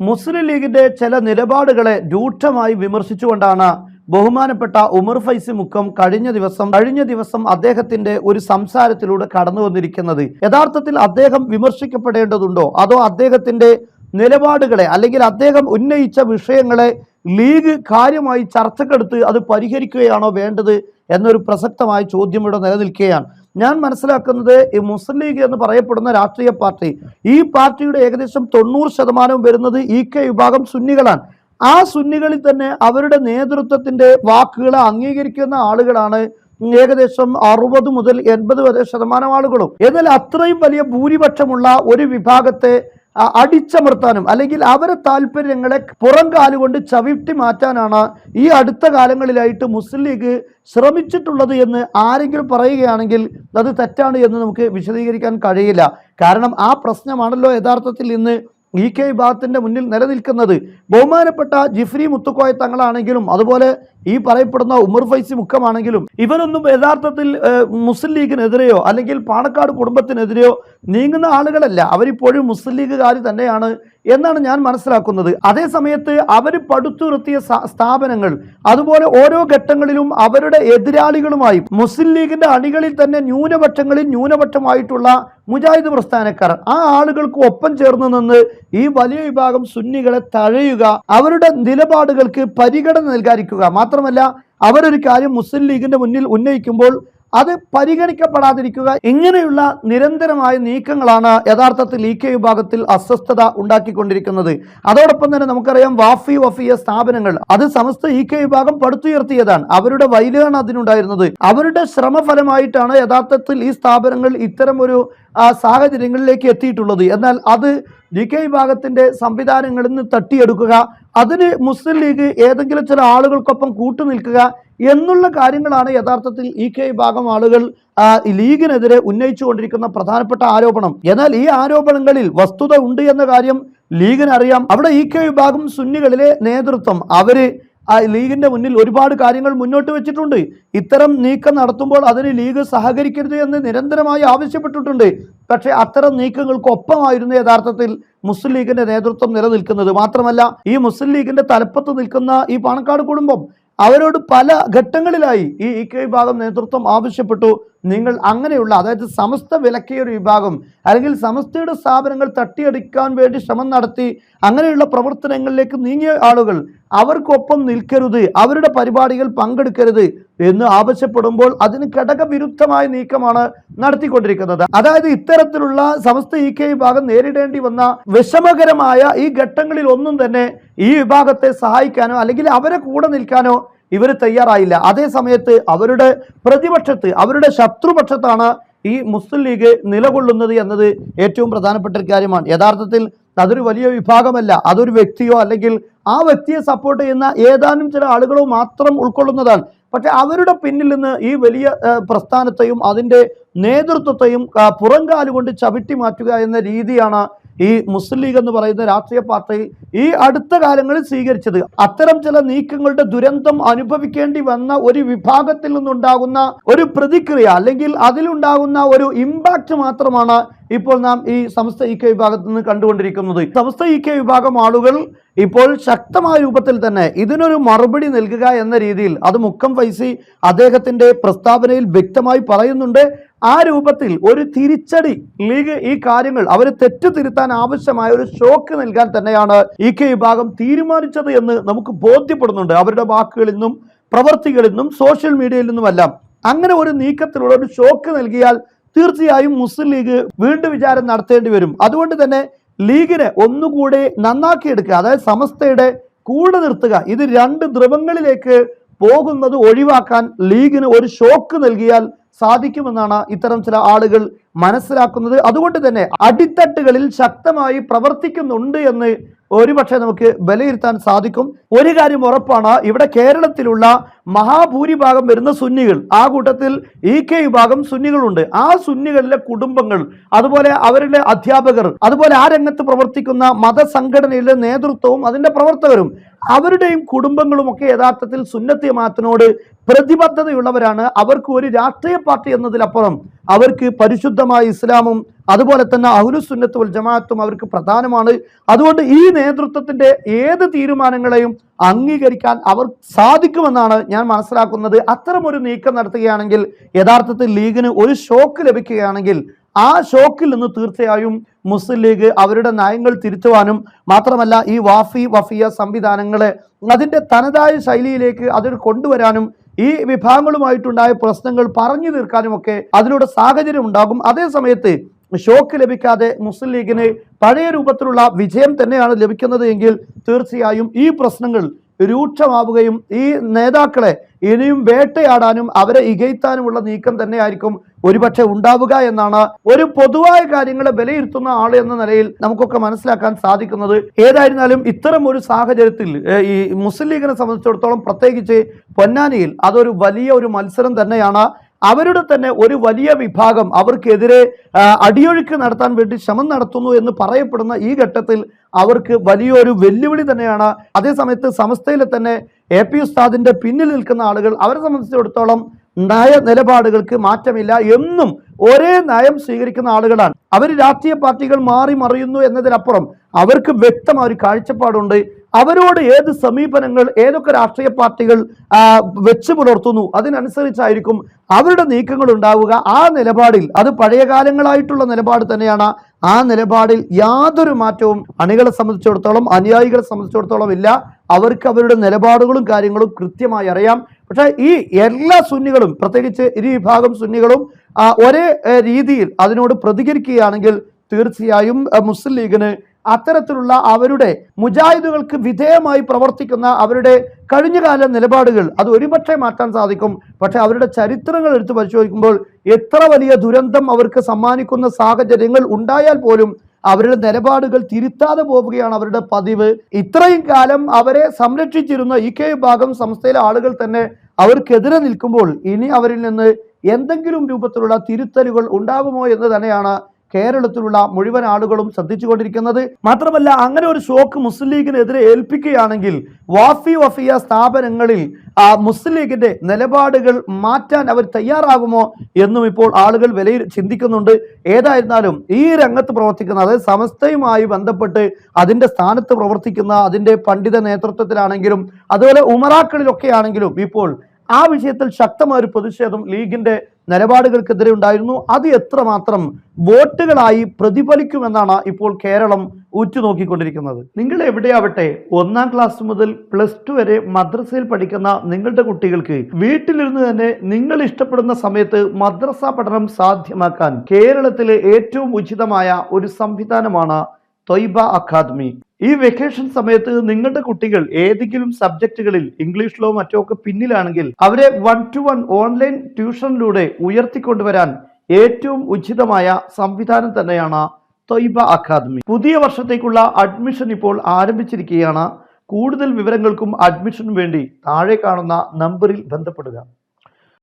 മുസ്ലിം ലീഗിന്റെ ചില നിലപാടുകളെ രൂക്ഷമായി വിമർശിച്ചുകൊണ്ടാണ് ബഹുമാനപ്പെട്ട ഉമർ ഫൈസി മുക്കം കഴിഞ്ഞ ദിവസം കഴിഞ്ഞ ദിവസം അദ്ദേഹത്തിന്റെ ഒരു സംസാരത്തിലൂടെ കടന്നു വന്നിരിക്കുന്നത്. യഥാർത്ഥത്തിൽ അദ്ദേഹം വിമർശിക്കപ്പെടേണ്ടതുണ്ടോ? അതോ അദ്ദേഹത്തിന്റെ നിലപാടുകളെ അല്ലെങ്കിൽ അദ്ദേഹം ഉന്നയിച്ച വിഷയങ്ങളെ ലീഗ് കാര്യമായി ചർച്ചക്കെടുത്ത് അത് പരിഹരിക്കുകയാണോ വേണ്ടത് എന്നൊരു പ്രസക്തമായ ചോദ്യം ഇവിടെ നിലനിൽക്കുകയാണ്. ഞാൻ മനസ്സിലാക്കുന്നത് ഈ മുസ്ലിം ലീഗ് എന്ന് പറയപ്പെടുന്ന രാഷ്ട്രീയ പാർട്ടി ഈ പാർട്ടിയുടെ ഏകദേശം തൊണ്ണൂറ് ശതമാനവും വരുന്നത് ഇ കെ വിഭാഗം സുന്നികളാണ്. ആ സുന്നികളിൽ തന്നെ അവരുടെ നേതൃത്വത്തിന്റെ വാക്കുകളെ അംഗീകരിക്കുന്ന ആളുകളാണ് ഏകദേശം അറുപത് മുതൽ എൺപത് വരെ ശതമാനം ആളുകളും. എന്നാൽ അത്രയും വലിയ ഭൂരിപക്ഷമുള്ള ഒരു വിഭാഗത്തെ അടിച്ചമർത്താനും അല്ലെങ്കിൽ അവരെ താല്പര്യങ്ങളെ പുറം കാലുകൊണ്ട് ചവിട്ടി മാറ്റാനാണ് ഈ അടുത്ത കാലങ്ങളിലായിട്ട് മുസ്ലിം ലീഗ് ശ്രമിച്ചിട്ടുള്ളത് എന്ന് ആരെങ്കിലും പറയുകയാണെങ്കിൽ അത് തെറ്റാണ് എന്ന് നമുക്ക് വിശദീകരിക്കാൻ കഴിയില്ല. കാരണം ആ പ്രശ്നമാണല്ലോ യഥാർത്ഥത്തിൽ ഇന്ന് ഇ കെ വിഭാഗത്തിന്റെ മുന്നിൽ നിലനിൽക്കുന്നത് ബഹുമാനപ്പെട്ട ജിഫ്രി മുത്തുക്കോയ തങ്ങളാണെങ്കിലും അതുപോലെ ഈ പറയപ്പെടുന്ന ഉമർ ഫൈസി മുഖമാണെങ്കിലും ഇവരൊന്നും യഥാർത്ഥത്തിൽ മുസ്ലിം ലീഗിനെതിരെയോ അല്ലെങ്കിൽ പാണക്കാട് കുടുംബത്തിനെതിരെയോ നീങ്ങുന്ന ആളുകളല്ല. അവരിപ്പോഴും മുസ്ലിം ലീഗുകാർ തന്നെയാണ് എന്നാണ് ഞാൻ മനസ്സിലാക്കുന്നത്. അതേ സമയത്ത് അവർ പടുത്തുയർത്തിയ സ്ഥാപനങ്ങൾ അതുപോലെ ഓരോ ഘട്ടങ്ങളിലും അവരുടെ എതിരാളികളുമായി മുസ്ലിം ലീഗിന്റെ അണികളിൽ തന്നെ ന്യൂനപക്ഷങ്ങളിൽ ന്യൂനപക്ഷമായിട്ടുള്ള മുജാഹിദ് പ്രസ്ഥാനക്കാർ ആ ആളുകൾക്ക് ഒപ്പം ചേർന്ന് നിന്ന് ഈ വലിയ വിഭാഗം സുന്നികളെ തഴയുക അവരുടെ നിലപാടുകൾക്ക് പരിഗണന നൽകാതിരിക്കുക. മാത്രമല്ല അവരൊരു കാര്യം മുസ്ലിം ലീഗിന്റെ മുന്നിൽ ഉന്നയിക്കുമ്പോൾ അത് പരിഗണിക്കപ്പെടാതിരിക്കുക. ഇങ്ങനെയുള്ള നിരന്തരമായ നീക്കങ്ങളാണ് യഥാർത്ഥത്തിൽ ഇ കെ വിഭാഗത്തിൽ അസ്വസ്ഥത ഉണ്ടാക്കിക്കൊണ്ടിരിക്കുന്നത്. അതോടൊപ്പം തന്നെ നമുക്കറിയാം വാഫി വഫിയ സ്ഥാപനങ്ങൾ അത് സമസ്ത ഇ കെ വിഭാഗം പടുത്തുയർത്തിയതാണ്. അവരുടെ വൈലാണ് അതിനുണ്ടായിരുന്നത്. അവരുടെ ശ്രമഫലമായിട്ടാണ് യഥാർത്ഥത്തിൽ ഈ സ്ഥാപനങ്ങൾ ഇത്തരം ഒരു സാഹചര്യങ്ങളിലേക്ക് എത്തിയിട്ടുള്ളത്. എന്നാൽ അത് ഡി കെ വിഭാഗത്തിന്റെ സംവിധാനങ്ങളിൽ നിന്ന് തട്ടിയെടുക്കുക അതിന് മുസ്ലിം ലീഗ് ഏതെങ്കിലും ചില ആളുകൾക്കൊപ്പം കൂട്ടുനിൽക്കുക എന്നുള്ള കാര്യങ്ങളാണ് യഥാർത്ഥത്തിൽ ഇ കെ വിഭാഗം ആളുകൾ ലീഗിനെതിരെ ഉന്നയിച്ചുകൊണ്ടിരിക്കുന്ന പ്രധാനപ്പെട്ട ആരോപണം. എന്നാൽ ഈ ആരോപണങ്ങളിൽ വസ്തുത ഉണ്ട് എന്ന കാര്യം ലീഗിനറിയാം. അവിടെ ഇ കെ വിഭാഗം സുന്നികളിലെ നേതൃത്വം അവർ ലീഗിന്റെ മുന്നിൽ ഒരുപാട് കാര്യങ്ങൾ മുന്നോട്ട് വെച്ചിട്ടുണ്ട്. ഇത്തരം നീക്കം നടത്തുമ്പോൾ അതിന് ലീഗ് സഹകരിക്കരുത് എന്ന് നിരന്തരമായി ആവശ്യപ്പെട്ടിട്ടുണ്ട്. പക്ഷേ അത്തരം നീക്കങ്ങൾക്കൊപ്പമായിരുന്നു യഥാർത്ഥത്തിൽ മുസ്ലിം ലീഗിന്റെ നേതൃത്വം നിലനിൽക്കുന്നത്. മാത്രമല്ല ഈ മുസ്ലിം ലീഗിന്റെ തലപ്പത്ത് നിൽക്കുന്ന ഈ പാണക്കാട് കുടുംബം അവരോട് പല ഘട്ടങ്ങളിലായി ഈ ഇ കെ വിഭാഗം നേതൃത്വം ആവശ്യപ്പെട്ടു. നിങ്ങൾ അങ്ങനെയുള്ള അതായത് സമസ്ത വിലക്കിയ ഒരു വിഭാഗം അല്ലെങ്കിൽ സമസ്തയുടെ സ്ഥാപനങ്ങൾ തട്ടിയെടുക്കാൻ വേണ്ടി ശ്രമം നടത്തി അങ്ങനെയുള്ള പ്രവർത്തനങ്ങളിലേക്ക് നീങ്ങിയ ആളുകൾ അവർക്കൊപ്പം നിൽക്കരുത് അവരുടെ പരിപാടികൾ പങ്കെടുക്കരുത് എന്ന് ആവശ്യപ്പെടുമ്പോൾ അതിന് ഘടകവിരുദ്ധമായ നീക്കമാണ് നടത്തിക്കൊണ്ടിരിക്കുന്നത്. അതായത് ഇത്തരത്തിലുള്ള സമസ്ത ഇ കെ വിഭാഗം നേരിടേണ്ടി വന്ന വിഷമകരമായ ഈ ഘട്ടങ്ങളിൽ ഒന്നും തന്നെ ഈ വിഭാഗത്തെ സഹായിക്കാനോ അല്ലെങ്കിൽ അവരെ കൂടെ നിൽക്കാനോ ഇവർ തയ്യാറായില്ല. അതേ സമയത്ത് അവരുടെ പ്രതിപക്ഷത്ത് അവരുടെ ശത്രുപക്ഷത്താണ് ഈ മുസ്ലിം ലീഗ് നിലകൊള്ളുന്നത് എന്നത് ഏറ്റവും പ്രധാനപ്പെട്ട ഒരു കാര്യമാണ്. യഥാർത്ഥത്തിൽ അതൊരു വലിയ വിഭാഗമല്ല. അതൊരു വ്യക്തിയോ അല്ലെങ്കിൽ ആ വ്യക്തിയെ സപ്പോർട്ട് ചെയ്യുന്ന ഏതാനും ചില ആളുകളോ മാത്രം ഉൾക്കൊള്ളുന്നതാണ്. പക്ഷെ അവരുടെ പിന്നിൽ നിന്ന് ഈ വലിയ പ്രസ്ഥാനത്തെയും അതിന്റെ നേതൃത്വത്തെയും പുറംകാലുകൊണ്ട് ചവിട്ടി മാറ്റുക എന്ന രീതിയാണ് ഈ മുസ്ലിം ലീഗ് എന്ന് പറയുന്ന രാഷ്ട്രീയ പാർട്ടി ഈ അടുത്ത കാലങ്ങളിൽ സ്വീകരിച്ചത് അത്തരം ചില നീക്കങ്ങളുടെ ദുരന്തം അനുഭവിക്കേണ്ടി വന്ന ഒരു വിഭാഗത്തിൽ നിന്നുണ്ടാകുന്ന ഒരു പ്രതിക്രിയ അല്ലെങ്കിൽ അതിലുണ്ടാകുന്ന ഒരു ഇമ്പാക്റ്റ് മാത്രമാണ് ഇപ്പോൾ നാം ഈ സമസ്ത ഇ കെ വിഭാഗത്തിൽ നിന്ന് കണ്ടുകൊണ്ടിരിക്കുന്നത്. സമസ്ത ഇ കെ വിഭാഗം ആളുകൾ ഇപ്പോൾ ശക്തമായ രൂപത്തിൽ തന്നെ ഇതിനൊരു മറുപടി നൽകുക എന്ന രീതിയിൽ അത് മുക്കം ഫൈസി അദ്ദേഹത്തിന്റെ പ്രസ്താവനയിൽ വ്യക്തമായി പറയുന്നുണ്ട്. ആ രൂപത്തിൽ ഒരു തിരിച്ചടി ലീഗ് ഈ കാര്യങ്ങൾ അവർ തെറ്റ് തിരുത്താൻ ആവശ്യമായ ഒരു ഷോക്ക് നൽകാൻ തന്നെയാണ് ഇ കെ വിഭാഗം തീരുമാനിച്ചത് എന്ന് നമുക്ക് ബോധ്യപ്പെടുന്നുണ്ട്. അവരുടെ വാക്കുകളിൽ നിന്നും പ്രവർത്തികളിൽ നിന്നും സോഷ്യൽ മീഡിയയിൽ നിന്നുമെല്ലാം. അങ്ങനെ ഒരു നീക്കത്തിലുള്ള ഒരു ഷോക്ക് നൽകിയാൽ തീർച്ചയായും മുസ്ലിം ലീഗ് വീണ്ടും വിചാരം നടത്തേണ്ടി വരും. അതുകൊണ്ട് തന്നെ ലീഗിനെ ഒന്നുകൂടെ നന്നാക്കിയെടുക്കുക അതായത് സമസ്തയുടെ കൂടെ നിർത്തുക ഇത് രണ്ട് ധ്രുവങ്ങളിലേക്ക് പോകുന്നത് ഒഴിവാക്കാൻ ലീഗിന് ഒരു ഷോക്ക് നൽകിയാൽ സാധിക്കുമെന്നാണ് ഇത്തരം ചില ആളുകൾ മനസ്സിലാക്കുന്നത്. അതുകൊണ്ട് തന്നെ അടിത്തട്ടുകളിൽ ശക്തമായി പ്രവർത്തിക്കുന്നുണ്ട് എന്ന് ഒരുപക്ഷെ നമുക്ക് വിലയിരുത്താൻ സാധിക്കും. ഒരു കാര്യം ഉറപ്പാണ് ഇവിടെ കേരളത്തിലുള്ള മഹാഭൂരിഭാഗം വരുന്ന സുന്നികൾ ആ കൂട്ടത്തിൽ ഇ കെ വിഭാഗം സുന്നികളുണ്ട്. ആ സുന്നികളിലെ കുടുംബങ്ങൾ അതുപോലെ അവരുടെ അധ്യാപകർ അതുപോലെ ആ രംഗത്ത് പ്രവർത്തിക്കുന്ന മതസംഘടനയിലെ നേതൃത്വവും അതിന്റെ പ്രവർത്തകരും അവരുടെയും കുടുംബങ്ങളും ഒക്കെ യഥാർത്ഥത്തിൽ സുന്നത്തി മാത്തിനോട് പ്രതിബദ്ധതയുള്ളവരാണ്. അവർക്ക് ഒരു രാഷ്ട്രീയ പാർട്ടി എന്നതിലപ്പുറം അവർക്ക് പരിശുദ്ധമായ ഇസ്ലാമും അതുപോലെ തന്നെ അഹുലുസുന്നത്ത് ജമാഅത്തും അവർക്ക് പ്രധാനമാണ്. അതുകൊണ്ട് ഈ നേതൃത്വത്തിന്റെ ഏത് തീരുമാനങ്ങളെയും അംഗീകരിക്കാൻ അവർ സാധിക്കുമെന്നാണ് ഞാൻ മനസ്സിലാക്കുന്നത്. അത്തരമൊരു നീക്കം നടത്തുകയാണെങ്കിൽ യഥാർത്ഥത്തിൽ ലീഗിന് ഒരു ഷോക്ക് ലഭിക്കുകയാണെങ്കിൽ ആ ഷോക്കിൽ നിന്ന് തീർച്ചയായും മുസ്ലിം ലീഗ് അവരുടെ നയങ്ങൾ തിരുത്തുവാനും മാത്രമല്ല ഈ വാഫി വഫിയ സംവിധാനങ്ങളെ അതിന്റെ തനതായ ശൈലിയിലേക്ക് അതിൽ കൊണ്ടുവരാനും ഈ വിഭാഗങ്ങളുമായിട്ടുണ്ടായ പ്രശ്നങ്ങൾ പറഞ്ഞു തീർക്കാനുമൊക്കെ അതിലൂടെ സാഹചര്യം ഉണ്ടാകും. അതേ സമയത്ത് ഷോക്ക് ലഭിക്കാതെ മുസ്ലിം ലീഗിന് പഴയ രൂപത്തിലുള്ള വിജയം തന്നെയാണ് ലഭിക്കുന്നത് എങ്കിൽ തീർച്ചയായും ഈ പ്രശ്നങ്ങൾ രൂക്ഷമാവുകയും ഈ നേതാക്കളെ ഇനിയും വേട്ടയാടാനും അവരെ ഇകയ്ത്താനുമുള്ള നീക്കം തന്നെയായിരിക്കും ഒരുപക്ഷെ ഉണ്ടാവുക എന്നാണ് ഒരു പൊതുവായ കാര്യങ്ങളെ വിലയിരുത്തുന്ന ആൾ എന്ന നിലയിൽ നമുക്കൊക്കെ മനസ്സിലാക്കാൻ സാധിക്കുന്നത്. ഏതായിരുന്നാലും ഇത്തരം ഒരു സാഹചര്യത്തിൽ ഈ മുസ്ലിം ലീഗിനെ സംബന്ധിച്ചിടത്തോളം പ്രത്യേകിച്ച് പൊന്നാനിയിൽ അതൊരു വലിയ ഒരു മത്സരം തന്നെയാണ്. അവരുടെ തന്നെ ഒരു വലിയ വിഭാഗം അവർക്കെതിരെ അടിയൊഴുക്ക് നടത്താൻ വേണ്ടി ശ്രമം നടത്തുന്നു എന്ന് പറയപ്പെടുന്ന ഈ ഘട്ടത്തിൽ അവർക്ക് വലിയൊരു വെല്ലുവിളി തന്നെയാണ്. അതേസമയത്ത് സമസ്തയിലെ തന്നെ എ പി ഉസ്താദിന്റെ പിന്നിൽ നിൽക്കുന്ന ആളുകൾ അവരെ സംബന്ധിച്ചിടത്തോളം നയ നിലപാടുകൾക്ക് മാറ്റമില്ല എന്നും ഒരേ നയം സ്വീകരിക്കുന്ന ആളുകളാണ്. അവർ രാഷ്ട്രീയ പാർട്ടികൾ മാറി മറിയുന്നു എന്നതിനപ്പുറം അവർക്ക് വ്യക്തമായ ഒരു കാഴ്ചപ്പാടുണ്ട്. അവരോട് ഏത് സമീപനങ്ങൾ ഏതൊക്കെ രാഷ്ട്രീയ പാർട്ടികൾ വെച്ചു പുലർത്തുന്നു അതിനനുസരിച്ചായിരിക്കും അവരുടെ നീക്കങ്ങൾ ഉണ്ടാവുക. ആ നിലപാടിൽ അത് പഴയ കാലങ്ങളായിട്ടുള്ള നിലപാട് തന്നെയാണ്. ആ നിലപാടിൽ യാതൊരു മാറ്റവും അണികളെ സംബന്ധിച്ചിടത്തോളം അനുയായികളെ സംബന്ധിച്ചിടത്തോളം ഇല്ല. അവർക്ക് അവരുടെ നിലപാടുകളും കാര്യങ്ങളും കൃത്യമായി അറിയാം. പക്ഷേ ഈ എല്ലാ സുന്നികളും പ്രത്യേകിച്ച് ഇരു വിഭാഗം സുന്നികളും ഒരേ രീതിയിൽ അതിനോട് പ്രതികരിക്കുകയാണെങ്കിൽ തീർച്ചയായും മുസ്ലിം ലീഗിന് അത്തരത്തിലുള്ള അവരുടെ മുജാഹിദുകൾക്ക് വിധേയമായി പ്രവർത്തിക്കുന്ന അവരുടെ കഴിഞ്ഞകാല നിലപാടുകൾ അത് ഒരുപക്ഷെ മാറ്റാൻ സാധിക്കും. പക്ഷേ അവരുടെ ചരിത്രങ്ങൾ എടുത്തു പരിശോധിക്കുമ്പോൾ എത്ര വലിയ ദുരന്തം അവർക്ക് സമ്മാനിക്കുന്ന സാഹചര്യങ്ങൾ ഉണ്ടായാൽ പോലും അവരുടെ നിലപാടുകൾ തിരുത്താതെ പോവുകയാണ് അവരുടെ പതിവ്. ഇത്രയും കാലം അവരെ സംരക്ഷിച്ചിരുന്ന ഈ കെ വിഭാഗം സംസ്ഥയിലെ ആളുകൾ തന്നെ അവർക്കെതിരെ നിൽക്കുമ്പോൾ ഇനി അവരിൽ നിന്ന് എന്തെങ്കിലും രൂപത്തിലുള്ള തിരുത്തലുകൾ ഉണ്ടാകുമോ എന്ന് തന്നെയാണ് കേരളത്തിലുള്ള മുഴുവൻ ആളുകളും ശ്രദ്ധിച്ചുകൊണ്ടിരിക്കുന്നത്. മാത്രമല്ല അങ്ങനെ ഒരു ഷോക്ക് മുസ്ലിം ലീഗിനെതിരെ ഏൽപ്പിക്കുകയാണെങ്കിൽ വാഫി വഫിയ സ്ഥാപനങ്ങളിൽ ആ മുസ്ലിം ലീഗിന്റെ നിലപാടുകൾ മാറ്റാൻ അവർ തയ്യാറാകുമോ എന്നും ഇപ്പോൾ ആളുകൾ വിലയിൽ ചിന്തിക്കുന്നുണ്ട്. ഏതായിരുന്നാലും ഈ രംഗത്ത് പ്രവർത്തിക്കുന്ന അതായത് സമസ്തയുമായി ബന്ധപ്പെട്ട് അതിന്റെ സ്ഥാനത്ത് പ്രവർത്തിക്കുന്ന അതിന്റെ പണ്ഡിത നേതൃത്വത്തിലാണെങ്കിലും അതുപോലെ ഉമറാക്കളിലൊക്കെ ആണെങ്കിലും ഇപ്പോൾ ആ വിഷയത്തിൽ ശക്തമായ ഒരു പ്രതിഷേധം ലീഗിന്റെ നിലപാടുകൾക്കെതിരെ ഉണ്ടായിരുന്നു. അത് എത്രമാത്രം വോട്ടുകളായി പ്രതിഫലിക്കുമെന്നാണ് ഇപ്പോൾ കേരളം ഉറ്റുനോക്കിക്കൊണ്ടിരിക്കുന്നത്. നിങ്ങൾ എവിടെയാവട്ടെ ഒന്നാം ക്ലാസ് മുതൽ പ്ലസ് ടു വരെ മദ്രസയിൽ പഠിക്കുന്ന നിങ്ങളുടെ കുട്ടികൾക്ക് വീട്ടിലിരുന്ന് തന്നെ നിങ്ങൾ ഇഷ്ടപ്പെടുന്ന സമയത്ത് മദ്രസ പഠനം സാധ്യമാക്കാൻ കേരളത്തിലെ ഏറ്റവും ഉചിതമായ ഒരു സംവിധാനമാണ് തൊയ്ബ അക്കാദമി. ഈ വെക്കേഷൻ സമയത്ത് നിങ്ങളുടെ കുട്ടികൾ ഏതെങ്കിലും സബ്ജക്റ്റുകളിൽ ഇംഗ്ലീഷിലോ മറ്റോ ഒക്കെ പിന്നിലാണെങ്കിൽ അവരെ വൺ ടു വൺ ഓൺലൈൻ ട്യൂഷനിലൂടെ ഉയർത്തിക്കൊണ്ടുവരാൻ ഏറ്റവും ഉചിതമായ സംവിധാനം തന്നെയാണ് തൊയ്ബ അക്കാദമി പുതിയ വർഷത്തേക്കുള്ള അഡ്മിഷൻ ഇപ്പോൾ ആരംഭിച്ചിരിക്കുകയാണ്. കൂടുതൽ വിവരങ്ങൾക്കും അഡ്മിഷനും വേണ്ടി താഴെ കാണുന്ന നമ്പറിൽ ബന്ധപ്പെടുക.